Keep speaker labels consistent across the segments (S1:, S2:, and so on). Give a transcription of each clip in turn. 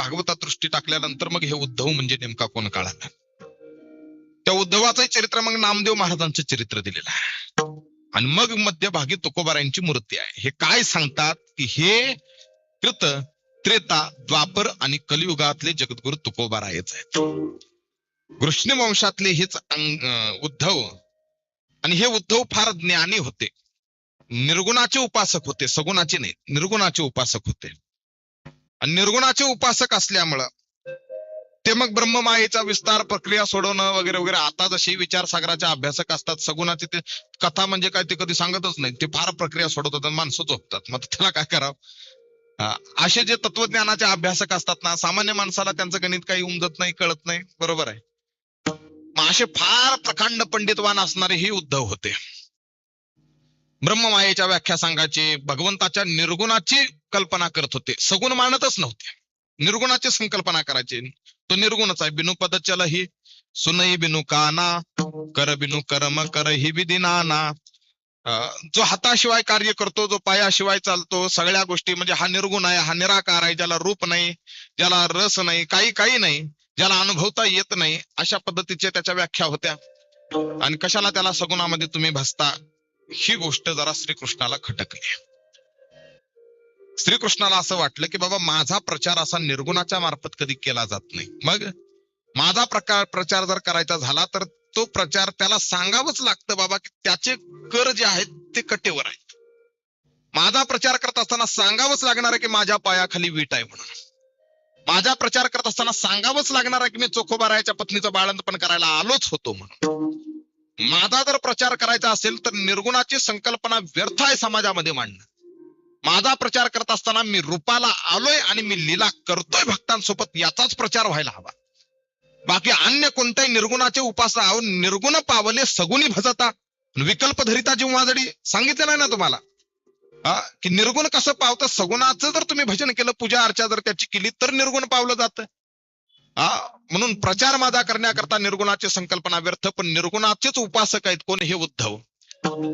S1: भागवतात दृष्टी टाकल्यानंतर मग हे उद्धव म्हणजे नेमका कोण काळाला त्या उद्धवाचं चरित्र मग नामदेव महाराजांचं चरित्र दिलेलं आहे. आणि मग मध्यभागी तुकोबारायांची मूर्ती आहे. हे काय सांगतात की हे कृत त्रेता द्वापर आणि कलियुगातले जगद्गुरु तुकोबारायच आहेत. कृष्ण वंशातले हेच उद्धव आणि हे उद्धव फार ज्ञानी होते. निर्गुणाचे उपासक होते सगुणाचे नाही निर्गुणाचे उपासक होते. आणि निर्गुणाचे उपासक असल्यामुळं ते मग ब्रह्ममायेचा विस्तार प्रक्रिया सोडवणं वगैरे वगैरे. आता जसे विचारसागराचे अभ्यासक असतात सगुणाचे ते कथा म्हणजे काय ते कधी सांगतच नाही ते फार प्रक्रिया सोडवतात आणि माणसं झोपतात. मग त्याला काय करावं? असे जे तत्वज्ञानाचे अभ्यासक असतात ना सामान्य माणसाला त्यांचं गणित काही उमजत नाही कळत नाही. बरोबर आहे. मग असे फार प्रकांड पंडितवान असणारे हे उद्धव होते. ब्रह्ममायेच्या व्याख्या सांगायचे भगवंताच्या निर्गुणाची कल्पना करत होते. सगुण मानतच नव्हते. निर्गुणाची संकल्पना करायची. तो निर्गुणच आहे. बिनु पदचल ही सुनई बिनु काना कर बिनु कर्म कर ही विधी नाना. जो हाताशिवाय कार्य करतो जो पायाशिवाय चालतो सगळ्या गोष्टी म्हणजे हा निर्गुण आहे हा निराकार आहे ज्याला रूप नाही ज्याला रस नाही काही काही नाही ज्याला अनुभवता येत नाही अशा पद्धतीच्या त्याच्या व्याख्या होत्या. आणि कशाला त्याला सगुणामध्ये तुम्ही भसता? ही गोष्ट जरा श्रीकृष्णाला खटकली. श्रीकृष्णाला असं वाटलं की बाबा माझा प्रचार असा निर्गुणाच्या मार्फत कधी केला जात नाही. मग माझा प्रकार प्रचार जर करायचा झाला तर तो प्रचार त्याला सांगावंच लागतं बाबा की त्याचे कर जे आहेत ते कटेवर आहेत. माझा प्रचार करत असताना सांगावंच लागणार आहे की माझ्या पायाखाली वीट आहे म्हणून. माझा प्रचार करत असताना सांगावंच लागणार आहे की मी चोखोबारायच्या पत्नीचं बाळंतपण करायला आलोच होतो म्हणून. माझा जर प्रचार करायचा असेल तर निर्गुणाची संकल्पना व्यर्थ आहे समाजामध्ये मांडणं. माझा प्रचार करत असताना मी रूपाला आलोय आणि मी लीला करतोय भक्तांसोबत याचाच प्रचार व्हायला हवा. बाकी अन्य कोणत्याही निर्गुणाचे उपासना निर्गुण पावले सगुणी भजता विकल्प धरिता जेव्हा जरी सांगितलं नाही ना तुम्हाला? हा? की निर्गुण कसं पावतं? सगुणाचं जर तुम्ही भजन केलं पूजा अर्चा जर त्याची केली तर निर्गुण पावलं जातं. हा? म्हणून प्रचार माझा करण्याकरता निर्गुणाची संकल्पना व्यर्थ पण निर्गुणाचेच उपासक आहेत कोण? हे उद्धव.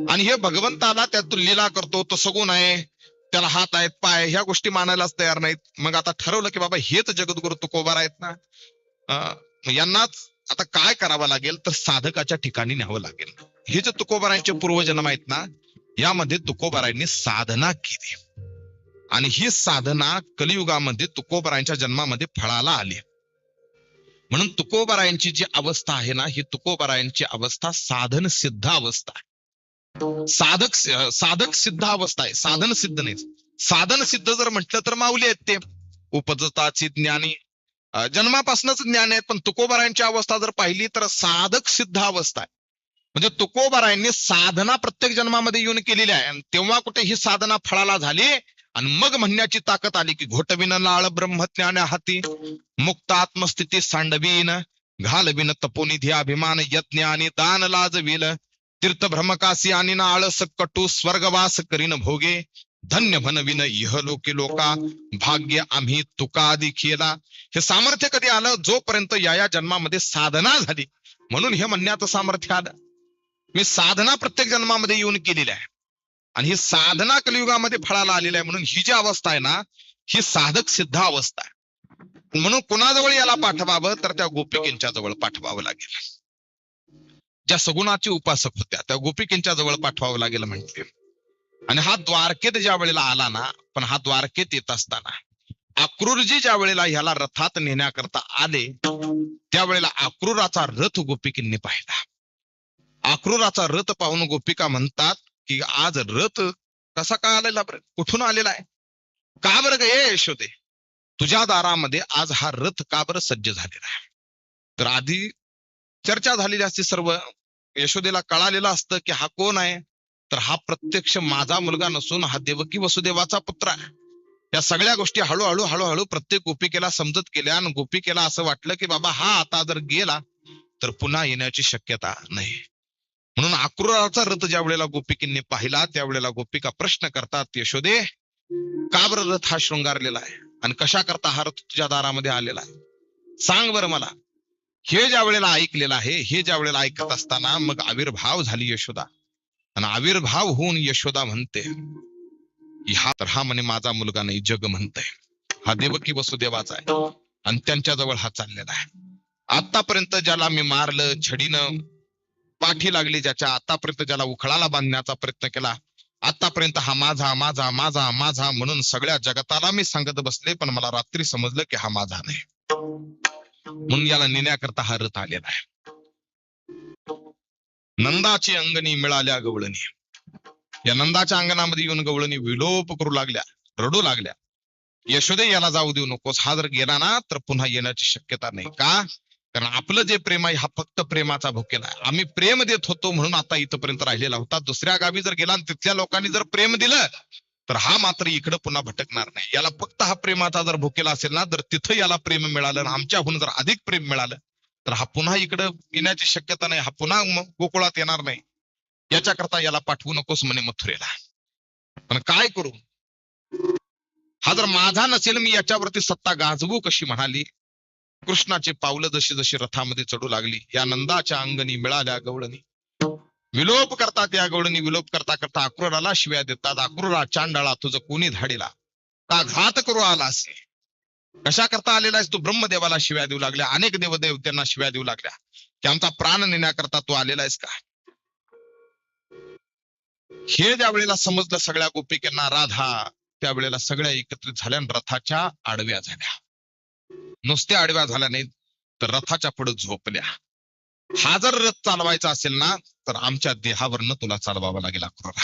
S1: आणि हे भगवंताला त्यातून लीला करतो तो सगुण आहे. त्याला हात आहेत पाय ह्या गोष्टी मानायलाच तयार नाहीत. मग आता ठरवलं की बाबा हेच जगद्गुरु तुकोबार आहेत ना. यांनाच आता काय करावं लागेल तर साधकाच्या ठिकाणी न्यावं लागेल. हे जे तुकोबारांचे पूर्वजन्म आहेत ना यामध्ये तुकोबारांनी साधना केली. आणि ही साधना कलियुगामध्ये तुकोबारांच्या जन्मामध्ये फळाला आली. म्हणून तुकोबारायांची जी अवस्था आहे ना ही तुकोबारायांची अवस्था साधन सिद्ध अवस्था आहे. साधक साधक सिद्ध अवस्था आहे. साधन सिद्ध नाही साधन सिद्ध जर म्हटलं तर माऊली आहेत ते. उपजताची ज्ञानी. जन्मापासूनच ज्ञान आहेत पण तुकोबारायांची अवस्था जर पाहिली तर साधक सिद्ध अवस्था आहे. म्हणजे तुकोबारायांनी साधना प्रत्येक जन्मामध्ये येऊन केलेली आहे. आणि तेव्हा कुठे ही साधना फळाला झाली आणि मग म्हणण्याची ताकद आली की घोटविन लाळ ब्रह्मज्ञान हाती. मुक्त आत्मस्थिती सांडवीन. घालविन तपोनिधी अभिमान यज्ञ आणि दान लाजविल तीर्थ भ्रमकासी आणि आळस कटू स्वर्गवास करीन भोगे धन्य म्हणविन इह लोके लोका भाग्य आम्ही तुका केला. हे सामर्थ्य कधी आलं? जोपर्यंत या या जन्मामध्ये साधना झाली. म्हणून हे म्हणण्याचं सामर्थ्य आलं. मी साधना प्रत्येक जन्मामध्ये येऊन केलेली आहे. आणि ही साधना कलियुगामध्ये फळाला आलेली आहे. म्हणून ही जी अवस्था आहे ना ही साधक सिद्ध अवस्था आहे. म्हणून कुणाजवळ याला पाठवावं? तर त्या गोपिकेंच्या जवळ पाठवावं लागेल. ज्या सगुणाची उपासक होत्या त्या गोपिकेंच्या जवळ पाठवावं लागेल म्हणते आणि हा द्वारकेत ज्या वेळेला आला ना पण हा द्वारकेत येत असताना अक्रूरजी ज्या वेळेला ह्याला रथात नेण्याकरता आले त्यावेळेला अक्रूराचा रथ गोपिकींनी पाहिला. अक्रूराचा रथ पाहून गोपिका म्हणतात की आज रथ कसा का आलेला बरं? कुठून आलेला आहे? का बरं ग यशोदे? तुझ्या दारामध्ये आज हा रथ का बरं सज्ज झालेला आहे? तर आधी चर्चा झालेली असते सर्व. यशोदेला कळालेलं असतं की हा कोण आहे? तर हा प्रत्यक्ष माझा मुलगा नसून हा देवकी वसुदेवाचा पुत्र आहे. या सगळ्या गोष्टी हळूहळू हळूहळू प्रत्येक गोपिकेला समजत गेल्या आणि गोपिकेला असं वाटलं की बाबा हा आता जर गेला तर पुन्हा येण्याची शक्यता नाही. म्हणून अक्रूराचा रथ ज्या वेळेला गोपिकींनी पाहिला त्यावेळेला गोपिका प्रश्न करतात यशोदे का बरं रथ हा शृंगारलेला आहे? आणि कशा करता हा रथ तुझ्या दारामध्ये आलेला आहे? सांग बरं मला हे ज्या वेळेला ऐकलेलं आहे हे ज्या वेळेला ऐकत असताना मग आविर्भाव झाली यशोदा. आणि आविर्भाव होऊन यशोदा म्हणते हा तर हा म्हणे माझा मुलगा नाही जग म्हणतय. हा देवकी वसुदेवाचा आहे आणि त्यांच्याजवळ हा चाललेला आहे. आतापर्यंत ज्याला मी मारलं छडीनं पाठी लागली ज्याच्या आतापर्यंत ज्याला उखळाला बांधण्याचा प्रयत्न केला आतापर्यंत हा माझा माझा माझा माझा म्हणून सगळ्या जगताला मी सांगत बसले पण मला रात्री समजलं की हा माझा नाही. म्हणून याला नेण्याकरता हा रथ आलेला आहे. नंदाची अंगणी मिळाल्या गवळणी. या नंदाच्या अंगणामध्ये येऊन गवळणी विलोप करू लागल्या रडू लागल्या. यशोदे याला जाऊ देऊ नकोस हा जर गेला ना तर पुन्हा येण्याची शक्यता नाही. का? कारण आपलं जे प्रेम आहे हा फक्त प्रेमाचा भुकेला आहे. आम्ही प्रेम देत होतो म्हणून आता इथपर्यंत राहिलेला होता. दुसऱ्या गावी जर गेला तिथल्या लोकांनी जर प्रेम दिलं तर हा मात्र इकडे पुन्हा भटकणार नाही. याला फक्त हा प्रेमाचा जर भुकेला असेल ना तर तिथं याला प्रेम मिळालं आणि आमच्याहून जर अधिक प्रेम मिळालं तर हा पुन्हा इकडं येण्याची शक्यता नाही. हा पुन्हा गोकुळात येणार नाही. याच्याकरता याला पाठवू नकोस म्हणे मथुरेला. पण काय करू? हा जर माझा नसेल मी याच्यावरती सत्ता गाजवू कशी म्हणाली? कृष्णाची पावलं जशी जशी रथामध्ये चढू लागली या नंदाच्या अंगणी मिळाल्या गवळणी. विलोप करतात या गौडनी विलोप करता करता अक्रूराला शिव्या देतात. अक्रूरा चांडाळा तुझं कोणी धाडीला? का घात करू आला असे कशा करता आलेला आहेस? तू ब्रह्मदेवाला शिव्या देऊ लागल्या. अनेक देवदेव त्यांना शिव्या देऊ लागल्या. की आमचा प्राण नेण्याकरता तू आलेला आहेस का? हे ज्या वेळेला समजलं सगळ्या गोपिकांना राधा त्यावेळेला सगळ्या एकत्रित झाल्या रथाच्या आडव्या झाल्या. नुसत्या आडव्या झाल्या नाहीत तर रथाच्या पुढे झोपल्या. हा जर रथ चालवायचा असेल ना तर आमच्या देहावरनं तुला चालवावं लागेल अक्रोरा.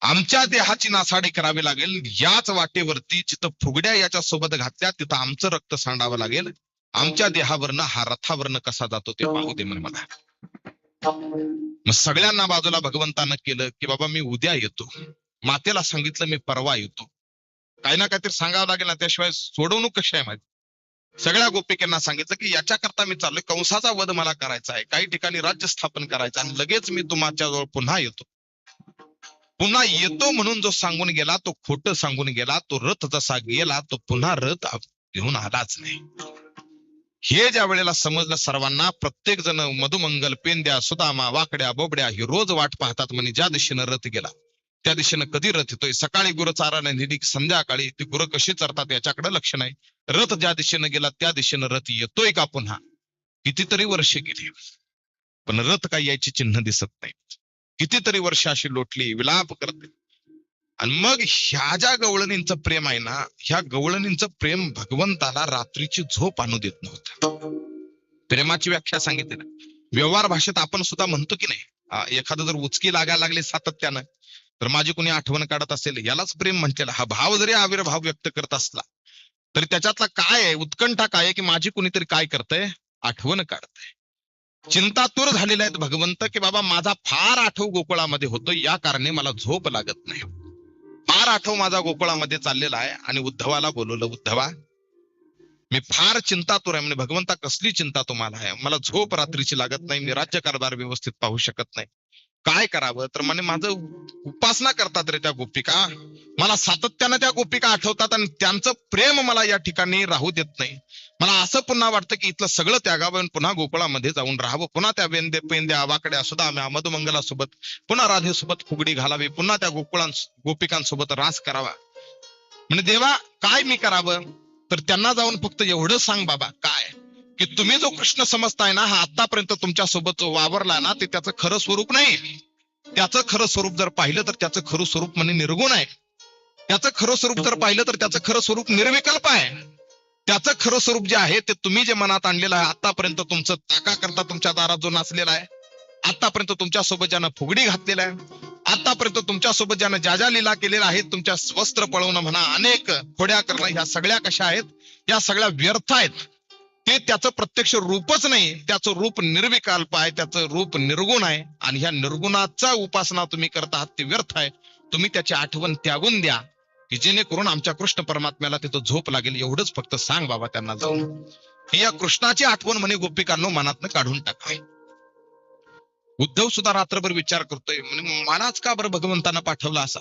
S1: आमच्या देहाची नासाडी करावी लागेल. याच वाटेवरती जिथं फुगड्या याच्या सोबत घातल्या तिथं आमचं रक्त सांडावं लागेल. आमच्या देहावरनं हा रथावरनं कसा जातो ते पाहू दे म्हणे मला. मग सगळ्यांना बाजूला भगवंतानं केलं की बाबा मी उद्या येतो. मातेला सांगितलं मी परवा येतो. काही ना काहीतरी सांगावं लागेल ना त्याशिवाय सोडवणूक कशी आहे माहिती सगळ्या गोपिकांना सांगितलं की याच्याकरता मी चाललोय. कंसाचा वध मला करायचा आहे. काही ठिकाणी राज्य स्थापन करायचं आणि लगेच मी तुमच्या जवळ पुन्हा येतो. पुन्हा येतो म्हणून जो सांगून गेला तो खोट सांगून गेला तो रथ जसा गेला तो पुन्हा रथ घेऊन आलाच नाही. हे ज्या वेळेला समजलं सर्वांना प्रत्येक जण मधुमंगल पेंद्या सुदामा वाकड्या बोबड्या ही रोज वाट पाहतात म्हणे ज्या दिशेनं रथ गेला. त्या दिशेनं कधी रथ येतोय? सकाळी गुरु चाराने निधी संध्याकाळी ती गुरु कशी चरतात याच्याकडे लक्ष नाही. रथ ज्या दिशेनं गेला त्या दिशेनं रथ येतोय का पुन्हा? कितीतरी वर्ष गेली. पण रथ काही यायची चिन्ह दिसत नाही. कितीतरी वर्ष अशी लोटली विलाप करते आणि मग ह्या ज्या गवळणींचं प्रेम आहे ना ह्या गवळणींचं प्रेम भगवंताला रात्रीची झोप आणू देत नव्हतं. प्रेमाची व्याख्या सांगितली ना. व्यवहार भाषेत आपण सुद्धा म्हणतो की नाही एखादं जर उचकी लागायला लागली सातत्यानं तर माझी कुणी आठवण काढत असेल यालाच प्रेम म्हणतेला हा भाव जरी आविर्भाव व्यक्त करत असला तरी त्याच्यातला काय आहे? उत्कंठा काय आहे की माझी कुणीतरी काय करतंय? आठवण काढतंय. चिंतातूर झालेले आहेत भगवंत की बाबा माझा फार आठव गोकुळामध्ये होतो या कारणे मला झोप लागत नाही. फार आठव माझा गोकुळामध्ये चाललेला आहे आणि उद्धवाला बोलवलं उद्धवा मी फार चिंतातूर आहे. म्हणजे भगवंता कसली चिंता तुम्हाला आहे? मला झोप रात्रीची लागत नाही मी राज्यकारभार व्यवस्थित पाहू शकत नाही. काय करावं? तर म्हणे माझं उपासना करतात रे त्या गोपिका. मला सातत्यानं त्या गोपिका आठवतात आणि त्यांचं प्रेम मला या ठिकाणी राहू देत नाही. मला असं पुन्हा वाटतं की इथलं सगळं त्यागावं आणि पुन्हा गोकुळामध्ये जाऊन राहावं. पुन्हा त्या वेंदे पेंद्या वाकड्या सुद्धा मधुमंगलासोबत पुन्हा राधेसोबत फुगडी घालावी. पुन्हा त्या गोकुळां गोपिकांसोबत रास करावा. म्हणजे देवा काय मी करावं? तर त्यांना जाऊन फक्त एवढं सांग बाबा काय? की तुम्ही जो कृष्ण समजताय ना हा आतापर्यंत तुमच्यासोबत वावरला ना ते त्याचं खरं स्वरूप नाही. त्याचं खरं स्वरूप जर पाहिलं तर त्याचं खरं स्वरूप म्हणजे निर्गुण आहे. त्याचं खरं स्वरूप जर पाहिलं तर त्याचं खरं स्वरूप निर्विकल्प आहे. त्याचं खरं स्वरूप जे आहे ते तुम्ही जे मनात आणलेलं आहे आतापर्यंत तुमचं ताका करता तुमच्या दारात जो नाचलेला आहे आतापर्यंत तुमच्यासोबत ज्यानं फुगडी घातलेला आहे आतापर्यंत तुमच्यासोबत ज्यानं ज्या ज्या लीला केलेल्या आहेत तुमच्या वस्त्र पळवणं म्हणा अनेक खोड्या करणं ह्या सगळ्या कशा आहेत? या सगळ्या व्यर्थ आहेत. ते त्याचं प्रत्यक्ष रूपच नाही. त्याचं रूप निर्विकल्प आहे त्याचं रूप निर्गुण आहे. आणि ह्या निर्गुणाचा उपासना तुम्ही करत आहात ते व्यर्थ आहे. तुम्ही त्याची आठवण त्यागून द्या की जेणेकरून आमच्या कृष्ण परमात्म्याला तिथं झोप लागेल. एवढंच फक्त सांग बाबा त्यांना जाऊन. या कृष्णाची आठवण म्हणे गोपिकांनो मनातनं काढून टाका. उद्धव सुद्धा रात्रभर विचार करतोय. म्हणजे मलाच का बरं भगवंतांना पाठवलं असा?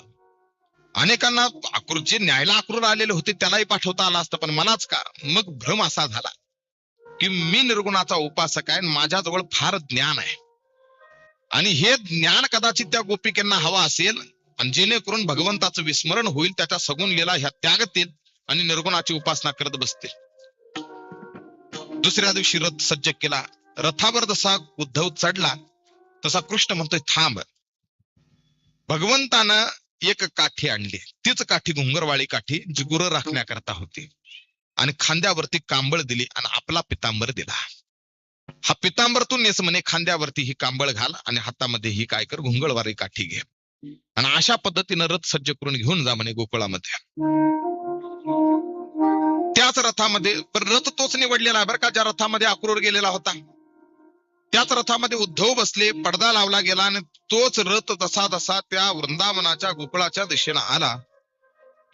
S1: अनेकांना आकृत जे न्यायला आक्रूर आलेले होते त्यालाही पाठवता आला असतं पण मलाच का? मग भ्रम असा झाला. की मी निर्गुणाचा उपासक आहे माझ्याजवळ फार ज्ञान आहे. आणि हे ज्ञान कदाचित त्या गोपिकेंना हवा असेल आणि जेणेकरून भगवंताचं विस्मरण होईल त्याच्या सगुण लीला ह्या त्यागतील आणि निर्गुणाची उपासना करत बसतील दुसऱ्या दिवशी रथ सज्ज केला. रथावर जसा उद्धव चढला तसा कृष्ण म्हणतोय थांब. भगवंतानं एक काठी आणली. तीच काठी घुंगरवाळी काठी जी गुरं राखण्याकरता होती. आणि खांद्यावरती कांबळ दिली आणि आपला पितांबर दिला. हा पितांबर तू नेस म्हणे खांद्यावरती ही कांबळ घाल आणि हातामध्ये ही काय कर घुंगळवारी काठी घे. आणि अशा पद्धतीनं रथ सज्ज करून घेऊन जा म्हणे गोकुळामध्ये. त्याच रथामध्ये पण रथ तोच निवडलेला आहे बरं का ज्या रथामध्ये अक्रूर गेलेला होता. त्याच रथामध्ये उद्धव बसले पडदा लावला गेला आणि तोच रथ तसा तसा त्या वृंदावनाच्या गोकुळाच्या दिशेनं आला.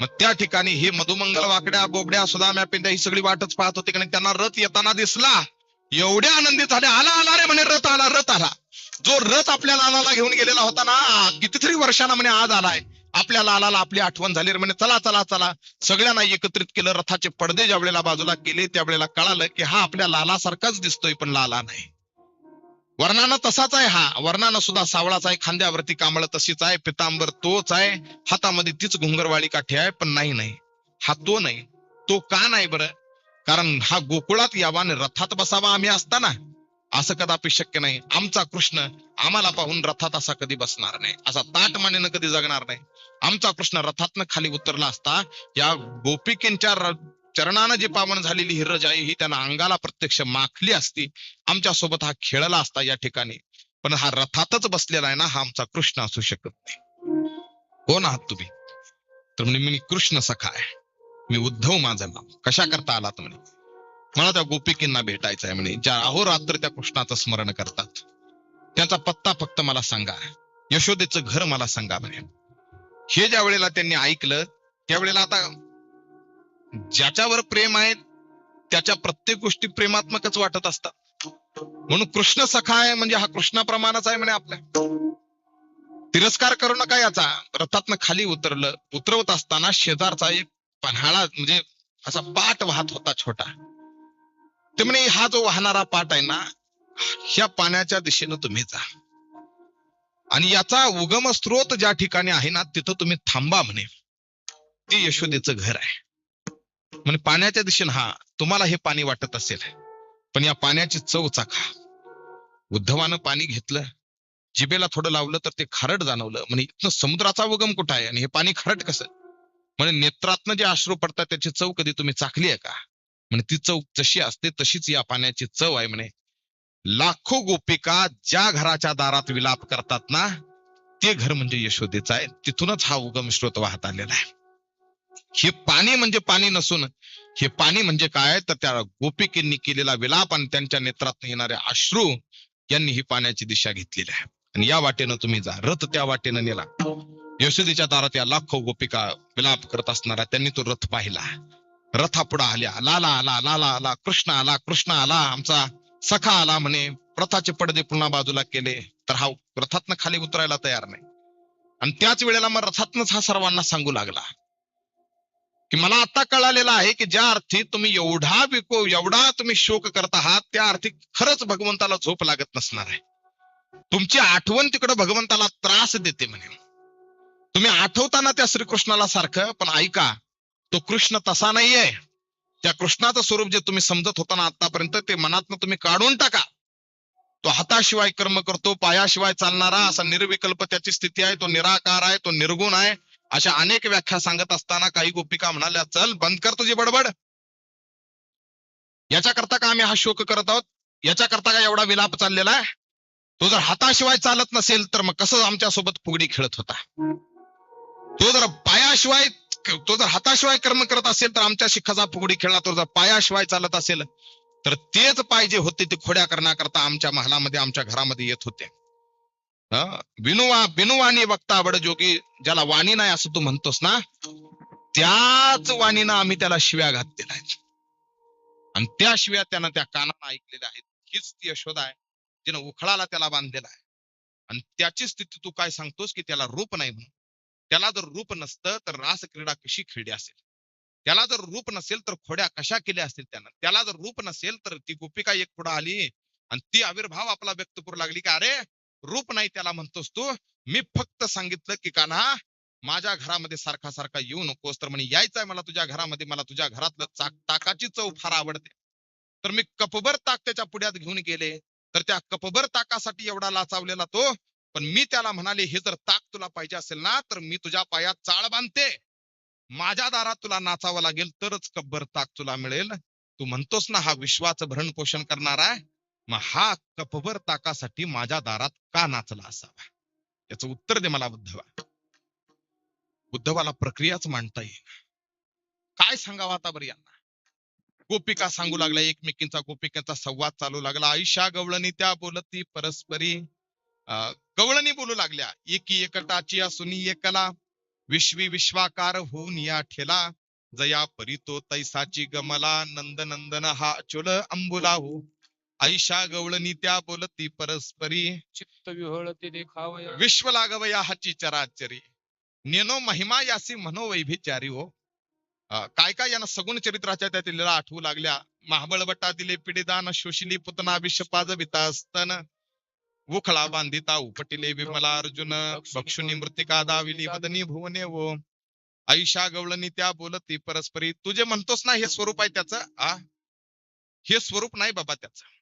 S1: मग त्या ठिकाणी हे मधुमंगल वाकड्या गोबड्या सुदाम्या पिंड्या ही सगळी वाटच पाहत होती. कारण त्यांना रथ येताना दिसला. एवढे आनंदित झाले आला आला रे म्हणे रथ आला रथ आला. जो रथ आपल्या लालाला घेऊन गेलेला होता ना कितीतरी वर्षांना म्हणे आज आलाय. आपल्या लालाला आपली आठवण झाली म्हणे. चला चला चला. सगळ्यांना एकत्रित केलं. रथाचे पडदे ज्या वेळेला बाजूला केले त्यावेळेला कळालं की हा आपल्या लालासारखाच दिसतोय पण लाला नाही. वर्णानं तसाच आहे हा. वर्णानं सुद्धा सावळाच आहे खांद्यावरती कांबळ तशीच आहे पितांबर तोच आहे. हातामध्ये तीच घुंगरवाळी काठी आहे पण नाही नाही. हा तो नाही. तो का नाही बरं? कारण हा गोकुळात यावा आणि रथात बसावा आम्ही असताना. असं कदापि शक्य नाही. आमचा कृष्ण आम्हाला पाहून रथात असा कधी बसणार नाही. असा ताट मानेनं कधी जगणार नाही. आमचा कृष्ण रथातनं खाली उतरला असता या गोपिकेंच्या चरणानं जी पावन झालेली ही रजाई ही त्यांना अंगाला प्रत्यक्ष माखली असती. आमच्यासोबत हा खेळला असता या ठिकाणी. पण हा रथातच बसलेला आहे ना हा आमचा कृष्ण असू शकत नाही. कोण आहात तुम्ही? तर म्हणे मी कृष्ण सखा आहे. मी उद्धव माझं नाव. कशा करता आलात म्हणे? मला त्या गोपिकींना भेटायचं आहे म्हणे. ज्या अहोरात्र त्या कृष्णाचं स्मरण करतात. त्यांचा पत्ता फक्त मला सांगा. यशोदेचं घर मला सांगा म्हणे. हे ज्या वेळेला त्यांनी ऐकलं त्यावेळेला आता ज्याच्यावर प्रेम आहे त्याच्या प्रत्येक गोष्टी प्रेमात्मकच वाटत असतात. म्हणून कृष्ण सखा आहे म्हणजे हा कृष्णाप्रमाणच आहे म्हणे आपल्या. तिरस्कार करू नका याचा. रथातनं खाली उतरलं उतरवत असताना शेजारचा एक पन्हाळा म्हणजे असा पाट वाहत होता छोटा. ते म्हणे हा जो वाहणारा पाट आहे ना ह्या पाण्याच्या दिशेनं तुम्ही जा. आणि याचा उगम स्रोत ज्या ठिकाणी आहे ना तिथं तुम्ही थांबा म्हणे. ते यशोदेचं घर आहे. म्हणजे पाण्याच्या दिशेने हा तुम्हाला हे पाणी वाटत असेल पण या पाण्याची चव चाखा. उद्धवानं पाणी घेतलं जिबेला थोडं लावलं तर ते खारट जाणवलं. म्हणे इथनं समुद्राचा उगम कुठं आहे? आणि हे पाणी खारट कसं? म्हणे नेत्रातनं जे अश्रू पडतात त्याची चव कधी तुम्ही चाखली आहे का? म्हणे ती चव जशी असते तशीच या पाण्याची चव आहे. म्हणे लाखो गोपिका ज्या घराच्या दारात विलाप करतात ना ते घर म्हणजे यशोदेचं आहे. तिथूनच हा उगम स्रोत वाहत आलेला आहे. हे पाणी म्हणजे पाणी नसून हे पाणी म्हणजे काय? तर त्या गोपिकेंनी केलेला विलाप आणि त्यांच्या नेत्रात येणारे अश्रू यांनी ही पाण्याची दिशा घेतलेली आहे. आणि या वाटेनं तुम्ही जा. रथ त्या वाटेनं नेला. यशोदेच्या दारात या लाखो गोपिका विलाप करत असणारा त्यांनी तो रथ पाहिला. रथापुढे आल्या. लाला आला लाला आला. कृष्ण आला कृष्ण आला. आमचा सखा आला म्हणे. रथाचे पडदे पुन्हा बाजूला केले. तर हा रथातनं खाली उतरायला तयार नाही. आणि त्याच वेळेला मग रथातनच हा सर्वांना सांगू लागला. की मला आता कळालेलं आहे की ज्या अर्थी तुम्ही एवढा विको एवढा तुम्ही शोक करत आहात त्या अर्थी खरंच भगवंताला झोप लागत नसणार आहे. तुमची आठवण तिकडे भगवंताला त्रास देते म्हणे. तुम्ही आठवताना त्या श्रीकृष्णाला सारखं पण ऐका तो कृष्ण तसा नाहीये. त्या कृष्णाचं स्वरूप जे तुम्ही समजत होता ना आतापर्यंत ते मनातनं तुम्ही काढून टाका. तो हाताशिवाय कर्म करतो पायाशिवाय चालणारा असा निर्विकल्प त्याची स्थिती आहे तो निराकार आहे तो निर्गुण आहे. अशा अनेक व्याख्या सांगत असताना काही गोपिका म्हणाल्या चल बंद कर तुझी बडबड. याच्याकरता का आम्ही हा शोक करत आहोत? याच्याकरता का एवढा विलाप चाललेला आहे? तो जर हाताशिवाय चालत नसेल तर मग कसं आमच्यासोबत फुगडी खेळत होता? तो जर पायाशिवाय तो जर हाताशिवाय कर्म करत असेल तर आमच्या शिखाचा फुगडी खेळला. तो जर पायाशिवाय चालत असेल तर तेच पाहिजे होते ते खोड्या करण्याकरता आमच्या महालामध्ये आमच्या घरामध्ये येत होते. विनुवा बिनुवा बिनुवाणी वक्ता आवड जोगी ज्याला वाणी नाही असं तू म्हणतोस ना त्याच वाणीनं आम्ही त्याला शिव्या घातलेल्या आहेत. आणि त्या शिव्या त्यानं त्या कानानं ऐकलेल्या आहेत. हीच ती यशोदा आहे तिनं उखळाला त्याला बांधलेला आहे. आणि त्याची स्थिती तू काय सांगतोस की त्याला रूप नाही म्हणून. त्याला जर रूप नसतं तर रास क्रीडा कशी खेळली असेल? त्याला जर रूप नसेल तर खोड्या कशा केल्या असतील त्यानं? त्याला जर रूप नसेल तर ती गोपिका एक पुढे आली आणि ती आविर्भाव आपला व्यक्त करू लागली की अरे रूप नाही त्याला म्हणतोस तू. मी फक्त सांगितलं की कान्हा माझ्या घरामध्ये सारखा सारखा येऊ नकोस. तर म्हणे यायचंय मला तुझ्या घरामध्ये. मला तुझ्या घरातलं चाक ताकाची चव फार आवडते. तर मी कपभर ताक त्याच्या पुढ्यात घेऊन गेले. तर त्या कपभर ताकासाठी एवढा लाचावलेला तो. पण मी त्याला म्हणाले हे जर ताक तुला पाहिजे असेल ना तर मी तुझ्या पायात चाळ बांधते. माझ्या दारात तुला नाचावं लागेल तरच कब्बर ताक तुला मिळेल. तू म्हणतोस ना हा विश्वाचं भरण पोषण करणार आहे. मग हा कपभर ताकासाठी माझ्या दारात का नाचला असावा? याचं उत्तर दे मला उद्धवा उद्धवाला प्रक्रियाच मांडता येईल काय सांगावं आता बरं यांना? गोपिका सांगू लागल्या एकमेकींचा गोपिकांचा संवाद चालू लागला. आयुष्या गवळणी त्या बोलती परस्परी गवळणी बोलू लागल्या. एकी एकटाची असुनी एकला. विश्वी विश्वाकार होऊन या ठेला. जया परितो तैसाची गमला. नंद नंदन हा चोल अंबुला हो आयुष्या गवळणी त्या बोलती परस्परी.
S2: चित्त विहळ ते देखावया.
S1: विश्व लागवया हाची चराचरी. नेनो महिमा यासी म्हणो वैभिचारी हो. काय काय यांना सगुण चरित्राच्या त्या लीला आठवू लागल्या. महाबळवटा दिले पिढीदान शोषिली पुतना विषपाज वितास्तन. उखळा बांधिता उपटिले विमला अर्जुन. बक्षुनी मृतिका दाविली वदनी भुवने वो. आयुषा गवळणी त्या बोलती परस्परी. तू जे म्हणतोस ना हे स्वरूप आहे त्याचं आ? हे स्वरूप नाही बाबा त्याचं.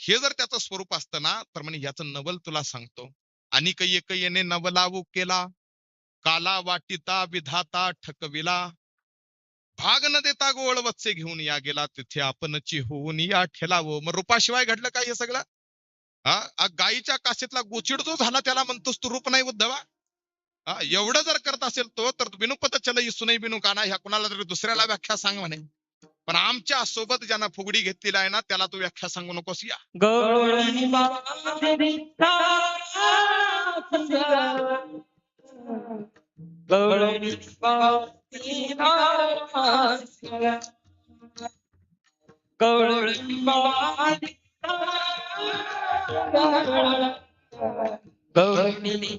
S1: हे जर त्याचं स्वरूप असतं ना तर म्हणे याचं नवल तुला सांगतो. आणि एक येणे नवलावू केला काला वाटिता विधाता ठकविला. भाग न देता गोळ वत्से घेऊन या गेला तिथे आपणची होऊन या ठेलावं हो, मग रूपाशिवाय घडलं काय हे सगळं? हा गायीच्या काशीतला गोचिड जो झाला त्याला म्हणतोस तू रूप नाही उद्धवा. एवढं जर करत असेल तो तर बिनुपत चल सुनई बिनु काना ह्या कुणाला तरी दुसऱ्याला व्याख्या सांग म्हणे. पण आमच्यासोबत ज्यांना फुगडी घेतलेली आहे ना त्याला तू व्याख्या सांगू नकोस या.
S2: गौरणी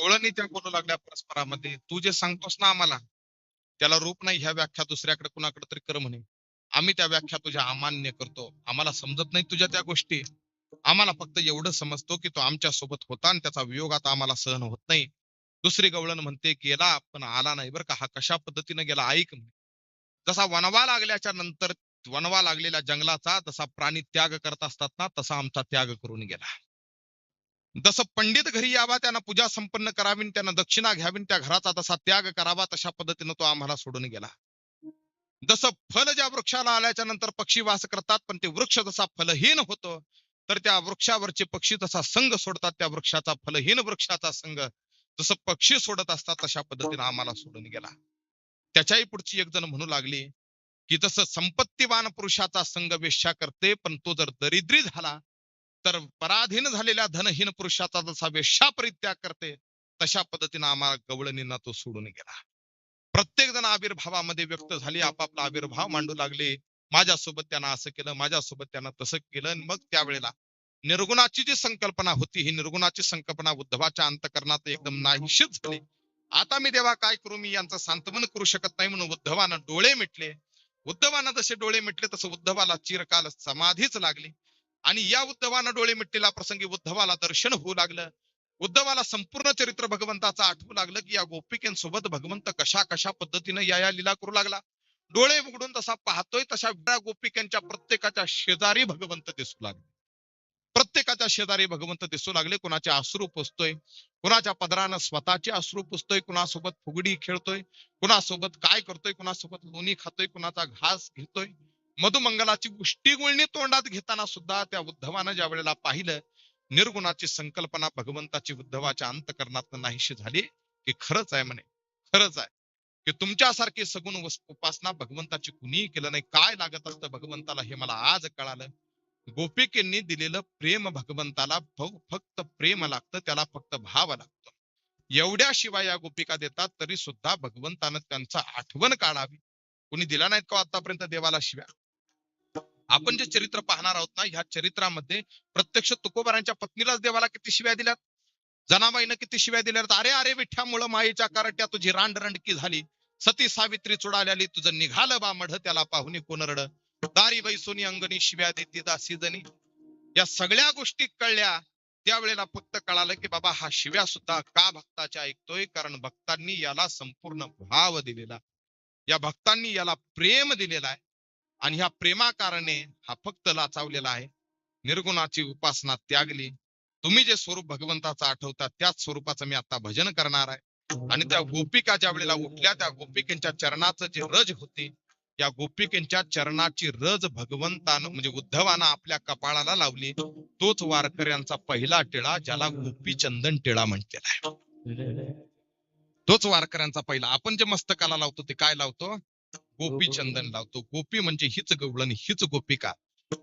S1: ओळणी त्या बोलू लागल्या परस्परामध्ये. तू जे सांगतोस ना आम्हाला त्याला रूप नाही ह्या व्याख्या दुसऱ्याकडे कुणाकडे तरी कर म्हणे. आम्ही त्या व्याख्या तुझ्या अमान्य करतो. आम्हाला समजत नाही तुझ्या त्या गोष्टी. आम्हाला फक्त एवढं समजतो की तो आमच्यासोबत होता आणि त्याचा वियोग आता आम्हाला सहन होत नाही. दुसरी गवळण म्हणते गेला पण आला नाही बरं का हा कशा पद्धतीने गेला? ऐक जसा वनवा लागल्याच्या नंतर वनवा लागलेल्या जंगलाचा तसा प्राणी त्याग करत असतात ना तसा आमचा त्याग करून गेला. जसं पंडित घरी यावा त्यांना पूजा संपन्न करावी त्यांना दक्षिणा घ्यावी त्या घराचा तसा त्याग करावा तशा पद्धतीनं तो आम्हाला सोडून गेला. जसं फल ज्या वृक्षाला आल्याच्यानंतर पक्षी वास करतात पण ते वृक्ष जसा फलहीन होतो तर त्या वृक्षावरचे पक्षी तसा संघ सोडतात. त्या वृक्षाचा फलहीन वृक्षाचा संघ जसं पक्षी सोडत असतात तशा पद्धतीनं आम्हाला सोडून गेला. त्याच्याही पुढची एक जण म्हणू लागली की जसं संपत्तीवान पुरुषाचा संघ वेश्या करते पण तो जर दरिद्री झाला तर पराधीन झालेल्या धनहीन पुरुषाचा जसा वेश्या परित्याग करते तशा पद्धतीनं आम्हाला गवळणींना तो सोडून गेला. प्रत्येक जण आविर्भावामध्ये व्यक्त झाली आपापला आविर्भाव मांडू लागले. माझ्यासोबत त्यानं असं केलं माझ्यासोबत त्यानं तसं केलं मग त्यावेळेला निर्गुणाची जी संकल्पना होती ही निर्गुणाची संकल्पना उद्धवाच्या अंतकरणात एकदम नाहीशीच झाली. आता मी देवा काय करू? मी यांचं सांत्वन करू शकत नाही म्हणून उद्धवानं डोळे मिटले. उद्धवानं जसे डोळे मिटले तसं उद्धवाला चिरकाल समाधीच लागली. आणि या उद्धवानं डोळे मिटलेला प्रसंगी उद्धवाला दर्शन होऊ लागलं. उद्धवाला संपूर्ण चरित्र भगवंताचं आठवू लागलं की या गोपिकेंसोबत भगवंत कशा कशा पद्धतीनं या या लीला करू लागला. डोळे उघडून तसा पाहतोय तशा वेगळ्या गोपिकांच्या प्रत्येकाच्या शेजारी भगवंत दिसू लागले. प्रत्येकाच्या शेजारी भगवंत दिसू लागले. कुणाचे अश्रू पुसतोय. कुणाच्या पदरानं स्वतःचे अश्रू पुसतोय. कुणासोबत फुगडी खेळतोय. कुणासोबत काय करतोय. कुणासोबत लोणी खातोय. कुणाचा घास घेतोय. मधुमंगलाची उष्टी गुळणी तोंडात घेताना सुद्धा त्या उद्धवानं ज्या वेळेला पाहिलं निर्गुणाची संकल्पना भगवंताची उद्धवाच्या अंतकरणात नाहीशी झाली की खरंच आहे म्हणे. खरंच आहे. की तुमच्यासारखी सगुण उपासना भगवंताची कुणीही केलं नाही. काय लागत असतं भगवंताला हे मला आज कळालं. गोपिकेंनी दिलेलं प्रेम भगवंताला फक्त प्रेम लागतं त्याला फक्त भाव लागतो. एवढ्या शिवाय या गोपिका देतात तरी सुद्धा भगवंतानं त्यांचा आठवण काढावी. कुणी दिला नाहीत का आतापर्यंत देवाला शिव्या? आपण जे चरित्र पाहणार आहोत ना ह्या चरित्रामध्ये प्रत्यक्ष तुकोबारांच्या पत्नीलाच देवाला किती शिव्या दिल्यात? जनाबाईनं किती शिव्या दिल्यात? अरे अरे विठ्यामुळं मायेच्या कारट्या तुझी रांडरंडकी झाली. सती सावित्री चुडाल्याली तुझं निघालं बा मढ त्याला पाहुणी कोण दारी बाई अंगणी शिव्या देती दासी जनी या सगळ्या गोष्टी कळल्या त्यावेळेला फक्त कळालं की बाबा हा शिव्या सुद्धा का भक्ताच्या ऐकतोय? कारण भक्तांनी याला संपूर्ण भाव दिलेला. या भक्तांनी याला प्रेम दिलेला आहे. आणि ह्या प्रेमाकारणे हा फक्त लाचावलेला आहे. निर्गुणाची उपासना त्यागली. तुम्ही जे स्वरूप भगवंताचं आठवता त्याच स्वरूपाचं मी आता भजन करणार आहे. आणि त्या गोपिका ज्या वेळेला उठल्या त्या गोपिकेंच्या चरणाचं जे रज होती या गोपिकेंच्या चरणाची रज भगवंतानं म्हणजे उद्धवानं आपल्या कपाळाला लावली. तोच वारकऱ्यांचा पहिला टिळा ज्याला गोपी चंदन टिळा म्हटलेला आहे. तोच वारकऱ्यांचा पहिला. आपण जे मस्तकाला लावतो ते काय लावतो? गोपी चंदन लावतो. गोपी म्हणजे हीच गवळण हीच गोपिका.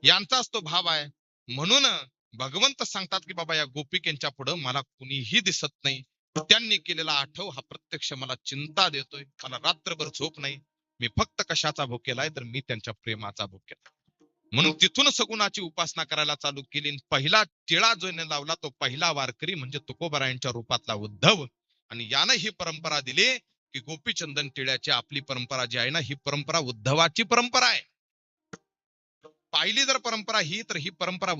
S1: यांचाच तो भाव आहे. म्हणून भगवंत सांगतात की बाबा या गोपिकेंच्या पुढे मला कुणीही दिसत नाही. त्यांनी केलेला आठव हा प्रत्यक्ष मला चिंता देतोय. मला रात्रभर झोप नाही. मी फक्त कशाचा भोग केलाय तर मी त्यांच्या प्रेमाचा भोग केला म्हणून तिथून सगुणाची उपासना करायला चालू केली. पहिला टिळा जो लावला तो पहिला वारकरी म्हणजे तुकोबरायांच्या रूपातला उद्धव. आणि यानं ही परंपरा दिली की गोपीचंदन टिळ्याची आपली परंपरा जी आहे ना ही परंपरा उद्धवाची परंपरा आहे. पाहिली जर परंपरा ही तर ही परंपरा